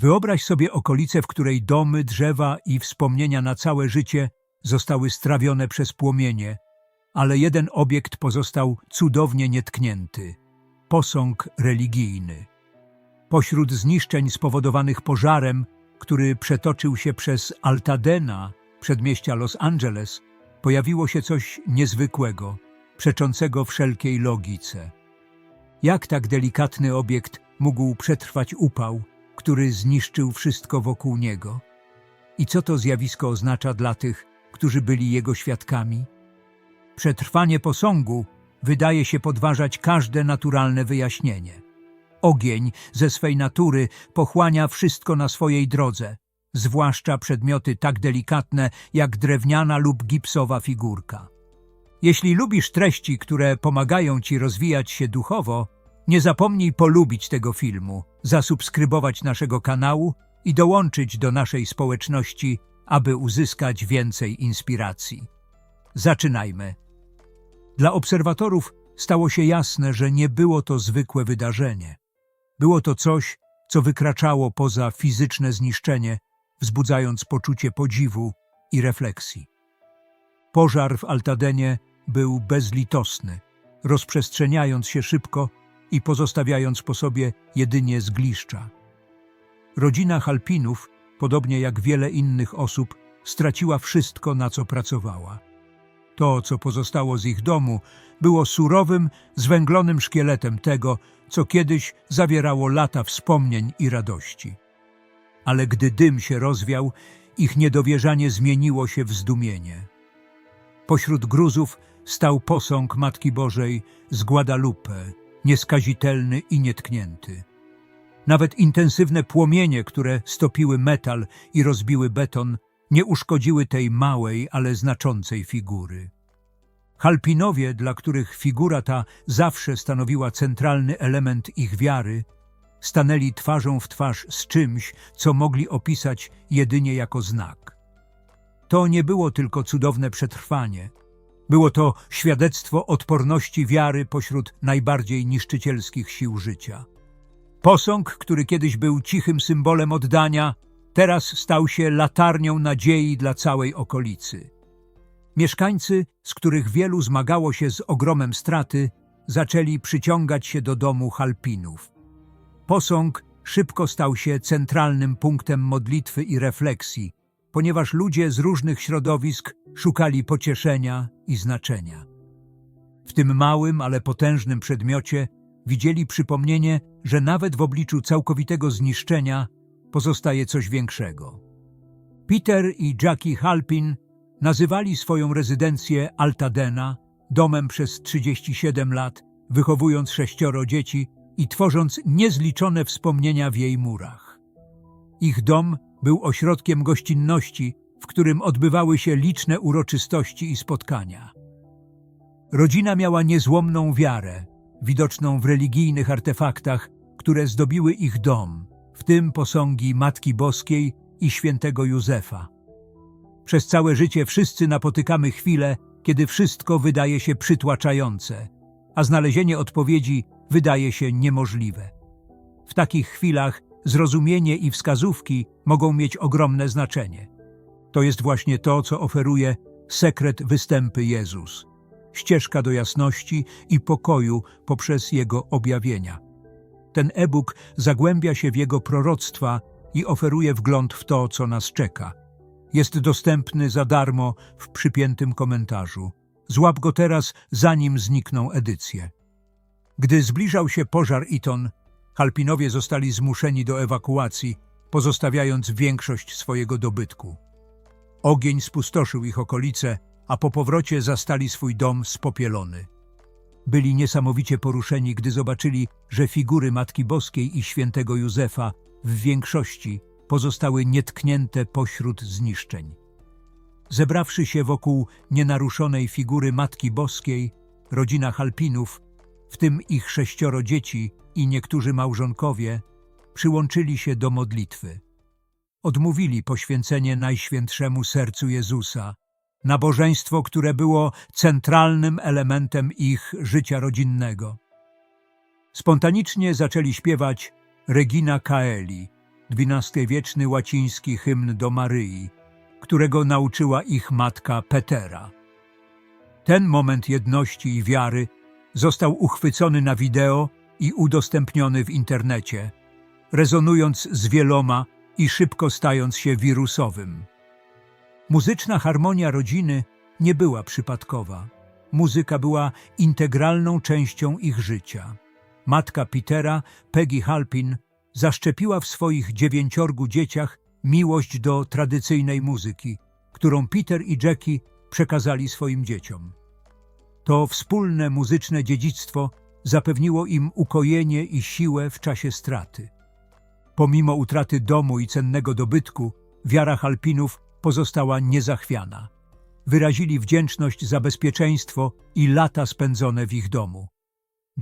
Wyobraź sobie okolicę, w której domy, drzewa i wspomnienia na całe życie zostały strawione przez płomienie, ale jeden obiekt pozostał cudownie nietknięty posąg religijny. Pośród zniszczeń spowodowanych pożarem, który przetoczył się przez Altadena, przedmieścia Los Angeles, pojawiło się coś niezwykłego, przeczącego wszelkiej logice. Jak tak delikatny obiekt mógł przetrwać upał, który zniszczył wszystko wokół niego? I co to zjawisko oznacza dla tych, którzy byli jego świadkami? Przetrwanie posągu wydaje się podważać każde naturalne wyjaśnienie. Ogień ze swej natury pochłania wszystko na swojej drodze, zwłaszcza przedmioty tak delikatne jak drewniana lub gipsowa figurka. Jeśli lubisz treści, które pomagają ci rozwijać się duchowo, nie zapomnij polubić tego filmu, zasubskrybować naszego kanału i dołączyć do naszej społeczności, aby uzyskać więcej inspiracji. Zaczynajmy. Dla obserwatorów stało się jasne, że nie było to zwykłe wydarzenie. Było to coś, co wykraczało poza fizyczne zniszczenie, wzbudzając poczucie podziwu i refleksji. Pożar w Altadenie był bezlitosny, rozprzestrzeniając się szybko i pozostawiając po sobie jedynie zgliszcza. Rodzina Halpinów, podobnie jak wiele innych osób, straciła wszystko, na co pracowała. To, co pozostało z ich domu, było surowym, zwęglonym szkieletem tego, co kiedyś zawierało lata wspomnień i radości. Ale gdy dym się rozwiał, ich niedowierzanie zmieniło się w zdumienie. Pośród gruzów stał posąg Matki Bożej z Guadalupe, nieskazitelny i nietknięty. Nawet intensywne płomienie, które stopiły metal i rozbiły beton, nie uszkodziły tej małej, ale znaczącej figury. Halpinowie, dla których figura ta zawsze stanowiła centralny element ich wiary, stanęli twarzą w twarz z czymś, co mogli opisać jedynie jako znak. To nie było tylko cudowne przetrwanie. Było to świadectwo odporności wiary pośród najbardziej niszczycielskich sił życia. Posąg, który kiedyś był cichym symbolem oddania, teraz stał się latarnią nadziei dla całej okolicy. Mieszkańcy, z których wielu zmagało się z ogromem straty, zaczęli przyciągać się do domu Halpinów. Posąg szybko stał się centralnym punktem modlitwy i refleksji, ponieważ ludzie z różnych środowisk szukali pocieszenia i znaczenia. W tym małym, ale potężnym przedmiocie widzieli przypomnienie, że nawet w obliczu całkowitego zniszczenia pozostaje coś większego. Peter i Jackie Halpin nazywali swoją rezydencję Altadena, domem przez 37 lat, wychowując sześcioro dzieci i tworząc niezliczone wspomnienia w jej murach. Ich dom był ośrodkiem gościnności, w którym odbywały się liczne uroczystości i spotkania. Rodzina miała niezłomną wiarę, widoczną w religijnych artefaktach, które zdobiły ich dom, w tym posągi Matki Boskiej i świętego Józefa. Przez całe życie wszyscy napotykamy chwile, kiedy wszystko wydaje się przytłaczające, a znalezienie odpowiedzi wydaje się niemożliwe. W takich chwilach zrozumienie i wskazówki mogą mieć ogromne znaczenie. To jest właśnie to, co oferuje sekret występy Jezus. Ścieżka do jasności i pokoju poprzez Jego objawienia. Ten e-book zagłębia się w Jego proroctwa i oferuje wgląd w to, co nas czeka. Jest dostępny za darmo w przypiętym komentarzu. Złap go teraz, zanim znikną edycje. Gdy zbliżał się pożar Iton, Halpinowie zostali zmuszeni do ewakuacji, pozostawiając większość swojego dobytku. Ogień spustoszył ich okolice, a po powrocie zastali swój dom spopielony. Byli niesamowicie poruszeni, gdy zobaczyli, że figury Matki Boskiej i świętego Józefa w większości pozostały nietknięte pośród zniszczeń. Zebrawszy się wokół nienaruszonej figury Matki Boskiej, rodzina Halpinów, w tym ich sześcioro dzieci i niektórzy małżonkowie, przyłączyli się do modlitwy. Odmówili poświęcenie Najświętszemu Sercu Jezusa, nabożeństwo, które było centralnym elementem ich życia rodzinnego. Spontanicznie zaczęli śpiewać Regina Caeli, XII-wieczny łaciński hymn do Maryi, którego nauczyła ich matka Petera. Ten moment jedności i wiary został uchwycony na wideo i udostępniony w internecie, rezonując z wieloma i szybko stając się wirusowym. Muzyczna harmonia rodziny nie była przypadkowa. Muzyka była integralną częścią ich życia. Matka Petera, Peggy Halpin, zaszczepiła w swoich dziewięciorgu dzieciach miłość do tradycyjnej muzyki, którą Peter i Jackie przekazali swoim dzieciom. To wspólne muzyczne dziedzictwo zapewniło im ukojenie i siłę w czasie straty. Pomimo utraty domu i cennego dobytku, wiara Halpinów pozostała niezachwiana. Wyrazili wdzięczność za bezpieczeństwo i lata spędzone w ich domu.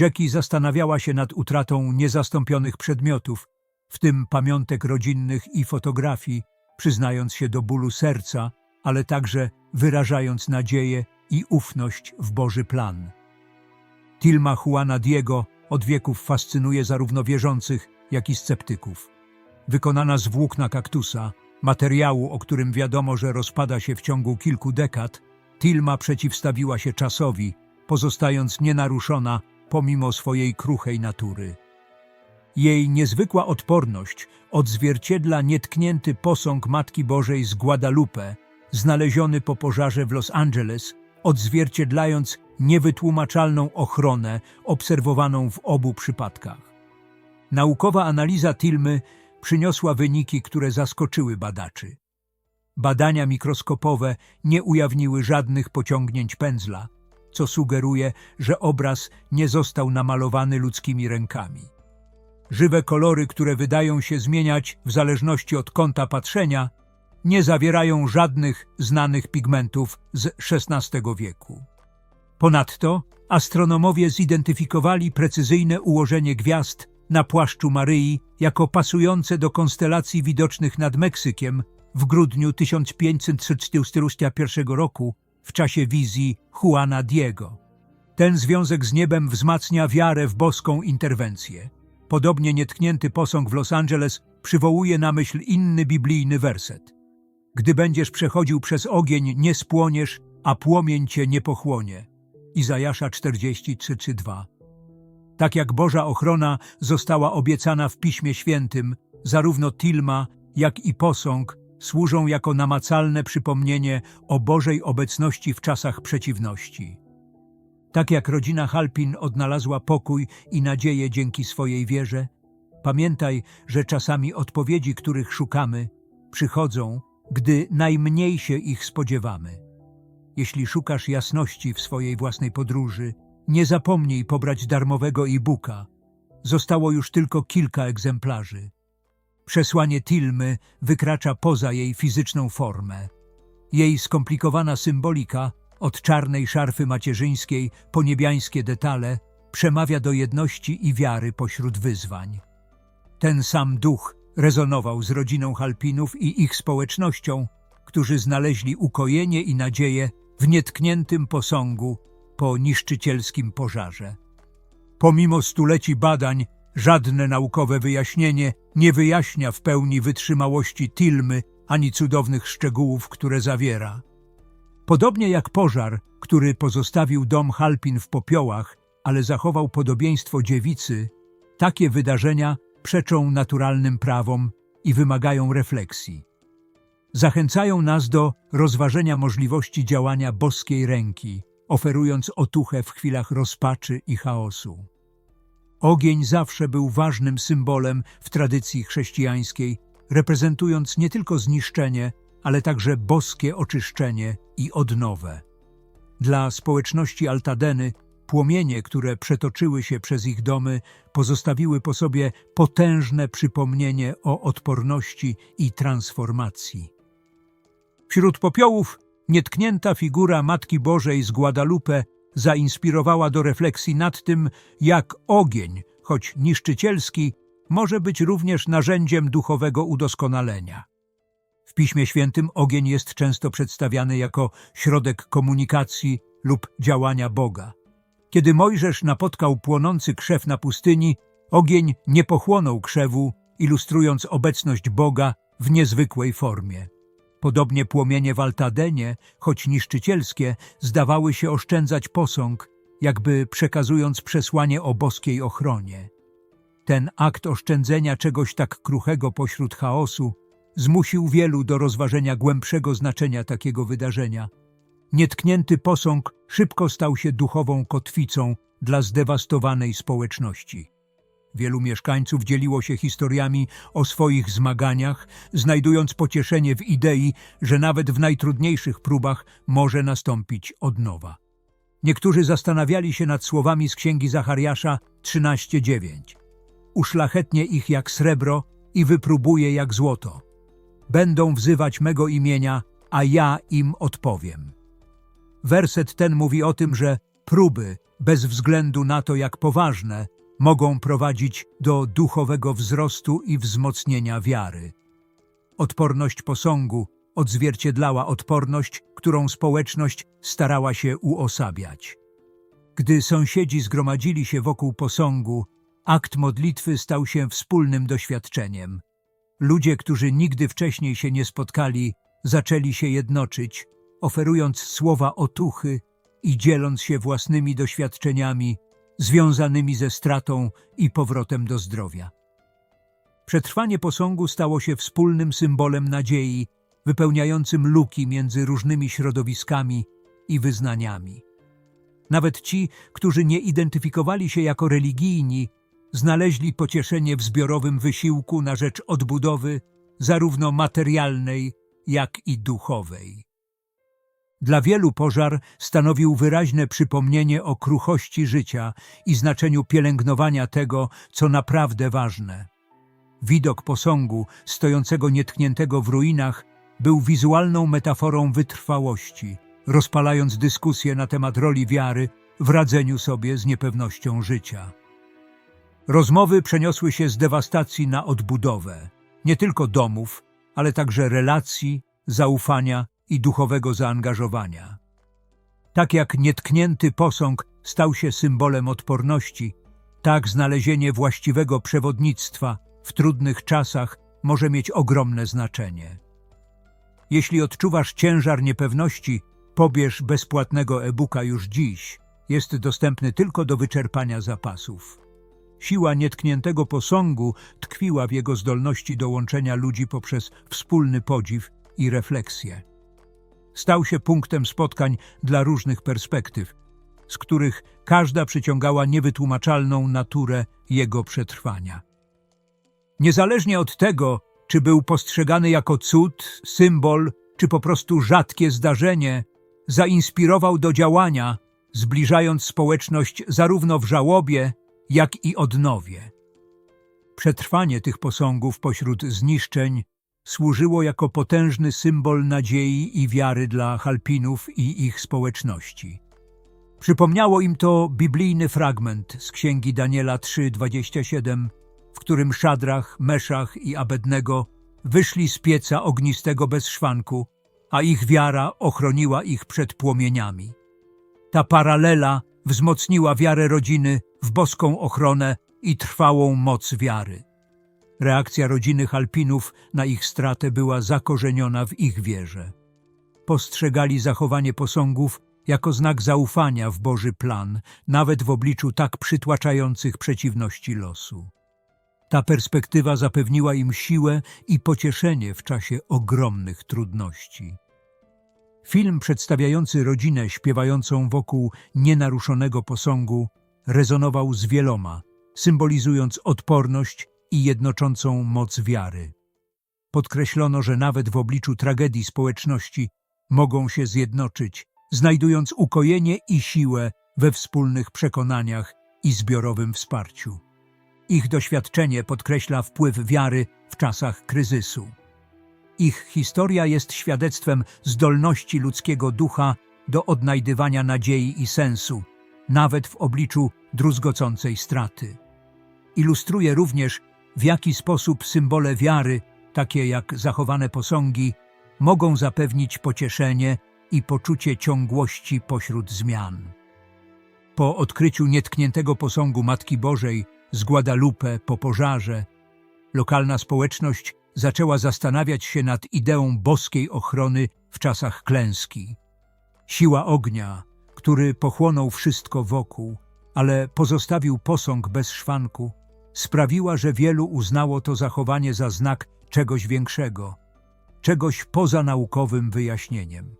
Jackie zastanawiała się nad utratą niezastąpionych przedmiotów, w tym pamiątek rodzinnych i fotografii, przyznając się do bólu serca, ale także wyrażając nadzieję i ufność w Boży plan. Tilma Juana Diego od wieków fascynuje zarówno wierzących, jak i sceptyków. Wykonana z włókna kaktusa, materiału, o którym wiadomo, że rozpada się w ciągu kilku dekad, Tilma przeciwstawiła się czasowi, pozostając nienaruszona pomimo swojej kruchej natury. Jej niezwykła odporność odzwierciedla nietknięty posąg Matki Bożej z Guadalupe, znaleziony po pożarze w Los Angeles, odzwierciedlając niewytłumaczalną ochronę obserwowaną w obu przypadkach. Naukowa analiza Tilmy przyniosła wyniki, które zaskoczyły badaczy. Badania mikroskopowe nie ujawniły żadnych pociągnięć pędzla, co sugeruje, że obraz nie został namalowany ludzkimi rękami. Żywe kolory, które wydają się zmieniać w zależności od kąta patrzenia, nie zawierają żadnych znanych pigmentów z XVI wieku. Ponadto astronomowie zidentyfikowali precyzyjne ułożenie gwiazd na płaszczu Maryi jako pasujące do konstelacji widocznych nad Meksykiem w grudniu 1541 roku w czasie wizji Juana Diego. Ten związek z niebem wzmacnia wiarę w boską interwencję. Podobnie nietknięty posąg w Los Angeles przywołuje na myśl inny biblijny werset. Gdy będziesz przechodził przez ogień, nie spłoniesz, a płomień cię nie pochłonie. Izajasza 43:2. Tak jak Boża ochrona została obiecana w Piśmie Świętym, zarówno tilma, jak i posąg służą jako namacalne przypomnienie o Bożej obecności w czasach przeciwności. Tak jak rodzina Halpin odnalazła pokój i nadzieję dzięki swojej wierze, pamiętaj, że czasami odpowiedzi, których szukamy, przychodzą, gdy najmniej się ich spodziewamy. Jeśli szukasz jasności w swojej własnej podróży, nie zapomnij pobrać darmowego e-booka. Zostało już tylko kilka egzemplarzy. Przesłanie Tilmy wykracza poza jej fizyczną formę. Jej skomplikowana symbolika, od czarnej szarfy macierzyńskiej po niebiańskie detale, przemawia do jedności i wiary pośród wyzwań. Ten sam duch rezonował z rodziną Halpinów i ich społecznością, którzy znaleźli ukojenie i nadzieję w nietkniętym posągu po niszczycielskim pożarze. Pomimo stuleci badań, żadne naukowe wyjaśnienie nie wyjaśnia w pełni wytrzymałości Tilmy ani cudownych szczegółów, które zawiera. Podobnie jak pożar, który pozostawił dom Halpin w popiołach, ale zachował podobieństwo dziewicy, takie wydarzenia przeczą naturalnym prawom i wymagają refleksji. Zachęcają nas do rozważenia możliwości działania boskiej ręki, oferując otuchę w chwilach rozpaczy i chaosu. Ogień zawsze był ważnym symbolem w tradycji chrześcijańskiej, reprezentując nie tylko zniszczenie, ale także boskie oczyszczenie i odnowę. Dla społeczności Altadeny płomienie, które przetoczyły się przez ich domy, pozostawiły po sobie potężne przypomnienie o odporności i transformacji. Wśród popiołów nietknięta figura Matki Bożej z Guadalupe zainspirowała do refleksji nad tym, jak ogień, choć niszczycielski, może być również narzędziem duchowego udoskonalenia. W Piśmie Świętym ogień jest często przedstawiany jako środek komunikacji lub działania Boga. Kiedy Mojżesz napotkał płonący krzew na pustyni, ogień nie pochłonął krzewu, ilustrując obecność Boga w niezwykłej formie. Podobnie płomienie w altadenie, choć niszczycielskie, zdawały się oszczędzać posąg, jakby przekazując przesłanie o boskiej ochronie. Ten akt oszczędzenia czegoś tak kruchego pośród chaosu zmusił wielu do rozważenia głębszego znaczenia takiego wydarzenia. Nietknięty posąg szybko stał się duchową kotwicą dla zdewastowanej społeczności. Wielu mieszkańców dzieliło się historiami o swoich zmaganiach, znajdując pocieszenie w idei, że nawet w najtrudniejszych próbach może nastąpić odnowa. Niektórzy zastanawiali się nad słowami z księgi Zachariasza 13:9. Uszlachetnie ich jak srebro i wypróbuje jak złoto. Będą wzywać mego imienia, a ja im odpowiem. Werset ten mówi o tym, że próby, bez względu na to, jak poważne, mogą prowadzić do duchowego wzrostu i wzmocnienia wiary. Odporność posągu odzwierciedlała odporność, którą społeczność starała się uosabiać. Gdy sąsiedzi zgromadzili się wokół posągu, akt modlitwy stał się wspólnym doświadczeniem. Ludzie, którzy nigdy wcześniej się nie spotkali, zaczęli się jednoczyć, oferując słowa otuchy i dzieląc się własnymi doświadczeniami związanymi ze stratą i powrotem do zdrowia. Przetrwanie posągu stało się wspólnym symbolem nadziei, wypełniającym luki między różnymi środowiskami i wyznaniami. Nawet ci, którzy nie identyfikowali się jako religijni, znaleźli pocieszenie w zbiorowym wysiłku na rzecz odbudowy zarówno materialnej, jak i duchowej. Dla wielu pożar stanowił wyraźne przypomnienie o kruchości życia i znaczeniu pielęgnowania tego, co naprawdę ważne. Widok posągu, stojącego nietkniętego w ruinach, był wizualną metaforą wytrwałości, rozpalając dyskusję na temat roli wiary w radzeniu sobie z niepewnością życia. Rozmowy przeniosły się z dewastacji na odbudowę, nie tylko domów, ale także relacji, zaufania i duchowego zaangażowania. Tak jak nietknięty posąg stał się symbolem odporności, tak znalezienie właściwego przewodnictwa w trudnych czasach może mieć ogromne znaczenie. Jeśli odczuwasz ciężar niepewności, pobierz bezpłatnego e-booka już dziś. Jest dostępny tylko do wyczerpania zapasów. Siła nietkniętego posągu tkwiła w jego zdolności do łączenia ludzi poprzez wspólny podziw i refleksję stał się punktem spotkań dla różnych perspektyw, z których każda przyciągała niewytłumaczalną naturę jego przetrwania. Niezależnie od tego, czy był postrzegany jako cud, symbol, czy po prostu rzadkie zdarzenie, zainspirował do działania, zbliżając społeczność zarówno w żałobie, jak i odnowie. Przetrwanie tych posągów pośród zniszczeń służyło jako potężny symbol nadziei i wiary dla Halpinów i ich społeczności. Przypomniało im to biblijny fragment z księgi Daniela 3:27, w którym Szadrach, Meszach i Abednego wyszli z pieca ognistego bez szwanku, a ich wiara ochroniła ich przed płomieniami. Ta paralela wzmocniła wiarę rodziny w boską ochronę i trwałą moc wiary. Reakcja rodziny Halpinów na ich stratę była zakorzeniona w ich wierze. Postrzegali zachowanie posągów jako znak zaufania w Boży plan, nawet w obliczu tak przytłaczających przeciwności losu. Ta perspektywa zapewniła im siłę i pocieszenie w czasie ogromnych trudności. Film przedstawiający rodzinę śpiewającą wokół nienaruszonego posągu rezonował z wieloma, symbolizując odporność i jednoczącą moc wiary. Podkreślono, że nawet w obliczu tragedii społeczności mogą się zjednoczyć, znajdując ukojenie i siłę we wspólnych przekonaniach i zbiorowym wsparciu. Ich doświadczenie podkreśla wpływ wiary w czasach kryzysu. Ich historia jest świadectwem zdolności ludzkiego ducha do odnajdywania nadziei i sensu, nawet w obliczu druzgocącej straty. Ilustruje również w jaki sposób symbole wiary, takie jak zachowane posągi, mogą zapewnić pocieszenie i poczucie ciągłości pośród zmian. Po odkryciu nietkniętego posągu Matki Bożej z Guadalupe po pożarze, lokalna społeczność zaczęła zastanawiać się nad ideą boskiej ochrony w czasach klęski. Siła ognia, który pochłonął wszystko wokół, ale pozostawił posąg bez szwanku, sprawiła, że wielu uznało to zachowanie za znak czegoś większego, czegoś poza naukowym wyjaśnieniem.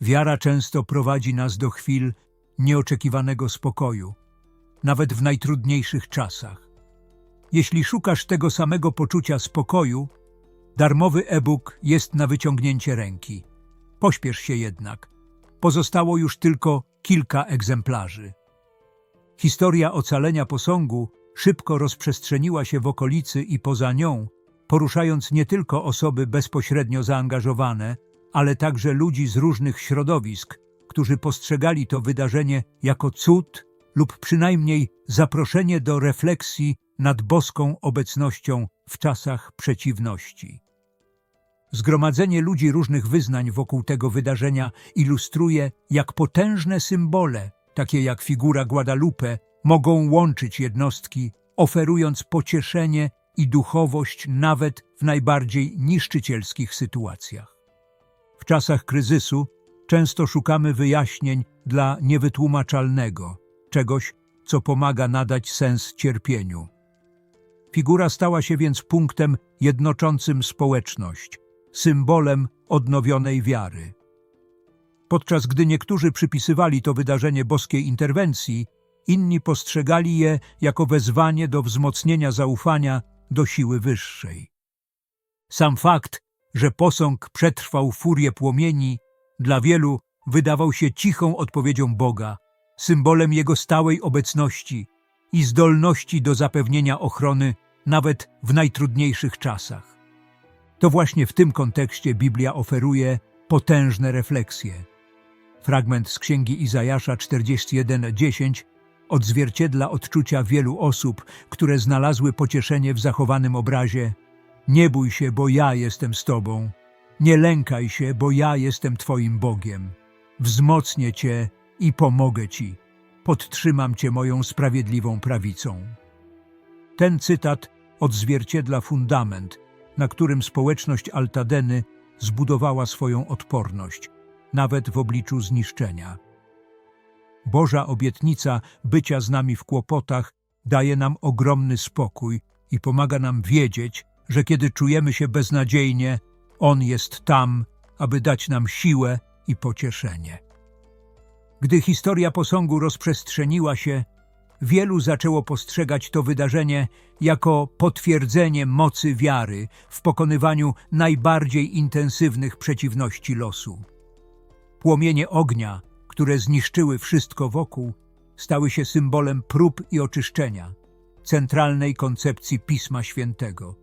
Wiara często prowadzi nas do chwil nieoczekiwanego spokoju, nawet w najtrudniejszych czasach. Jeśli szukasz tego samego poczucia spokoju, darmowy e-book jest na wyciągnięcie ręki. Pośpiesz się jednak. Pozostało już tylko kilka egzemplarzy. Historia ocalenia posągu szybko rozprzestrzeniła się w okolicy i poza nią, poruszając nie tylko osoby bezpośrednio zaangażowane, ale także ludzi z różnych środowisk, którzy postrzegali to wydarzenie jako cud lub przynajmniej zaproszenie do refleksji nad boską obecnością w czasach przeciwności. Zgromadzenie ludzi różnych wyznań wokół tego wydarzenia ilustruje, jak potężne symbole, takie jak figura Guadalupe, mogą łączyć jednostki, oferując pocieszenie i duchowość nawet w najbardziej niszczycielskich sytuacjach. W czasach kryzysu często szukamy wyjaśnień dla niewytłumaczalnego, czegoś, co pomaga nadać sens cierpieniu. Figura stała się więc punktem jednoczącym społeczność, symbolem odnowionej wiary. Podczas gdy niektórzy przypisywali to wydarzenie boskiej interwencji, inni postrzegali je jako wezwanie do wzmocnienia zaufania do siły wyższej. Sam fakt, że posąg przetrwał furię płomieni, dla wielu wydawał się cichą odpowiedzią Boga, symbolem Jego stałej obecności i zdolności do zapewnienia ochrony nawet w najtrudniejszych czasach. To właśnie w tym kontekście Biblia oferuje potężne refleksje. Fragment z Księgi Izajasza 41:10 odzwierciedla odczucia wielu osób, które znalazły pocieszenie w zachowanym obrazie Nie bój się, bo ja jestem z Tobą. Nie lękaj się, bo ja jestem Twoim Bogiem. Wzmocnię Cię i pomogę Ci. Podtrzymam Cię moją sprawiedliwą prawicą. Ten cytat odzwierciedla fundament, na którym społeczność Altadeny zbudowała swoją odporność, nawet w obliczu zniszczenia. Boża obietnica bycia z nami w kłopotach daje nam ogromny spokój i pomaga nam wiedzieć, że kiedy czujemy się beznadziejnie, On jest tam, aby dać nam siłę i pocieszenie. Gdy historia posągu rozprzestrzeniła się, wielu zaczęło postrzegać to wydarzenie jako potwierdzenie mocy wiary w pokonywaniu najbardziej intensywnych przeciwności losu. Płomienie ognia, które zniszczyły wszystko wokół, stały się symbolem prób i oczyszczenia, centralnej koncepcji Pisma Świętego.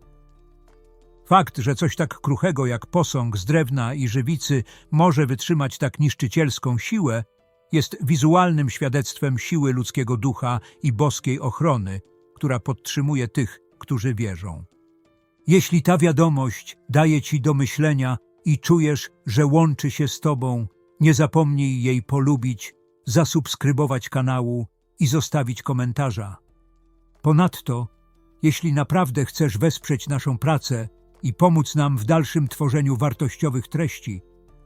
Fakt, że coś tak kruchego jak posąg z drewna i żywicy może wytrzymać tak niszczycielską siłę, jest wizualnym świadectwem siły ludzkiego ducha i boskiej ochrony, która podtrzymuje tych, którzy wierzą. Jeśli ta wiadomość daje Ci do myślenia i czujesz, że łączy się z Tobą, nie zapomnij jej polubić, zasubskrybować kanału i zostawić komentarza. Ponadto, jeśli naprawdę chcesz wesprzeć naszą pracę i pomóc nam w dalszym tworzeniu wartościowych treści,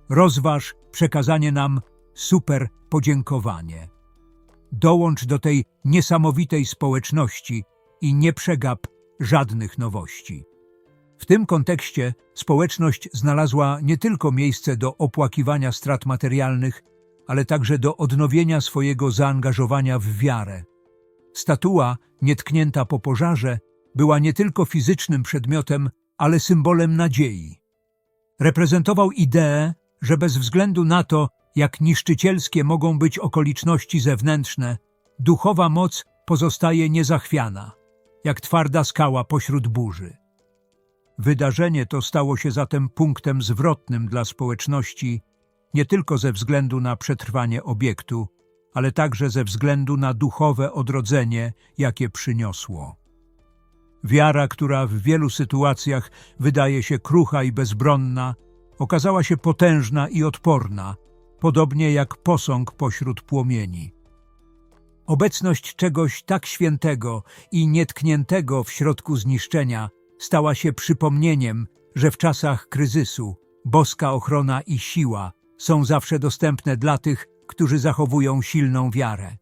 rozważ przekazanie nam super podziękowanie. Dołącz do tej niesamowitej społeczności i nie przegap żadnych nowości. W tym kontekście społeczność znalazła nie tylko miejsce do opłakiwania strat materialnych, ale także do odnowienia swojego zaangażowania w wiarę. Statua, nietknięta po pożarze, była nie tylko fizycznym przedmiotem, ale symbolem nadziei. Reprezentował ideę, że bez względu na to, jak niszczycielskie mogą być okoliczności zewnętrzne, duchowa moc pozostaje niezachwiana, jak twarda skała pośród burzy. Wydarzenie to stało się zatem punktem zwrotnym dla społeczności nie tylko ze względu na przetrwanie obiektu, ale także ze względu na duchowe odrodzenie, jakie przyniosło. Wiara, która w wielu sytuacjach wydaje się krucha i bezbronna, okazała się potężna i odporna, podobnie jak posąg pośród płomieni. Obecność czegoś tak świętego i nietkniętego w środku zniszczenia stała się przypomnieniem, że w czasach kryzysu boska ochrona i siła są zawsze dostępne dla tych, którzy zachowują silną wiarę.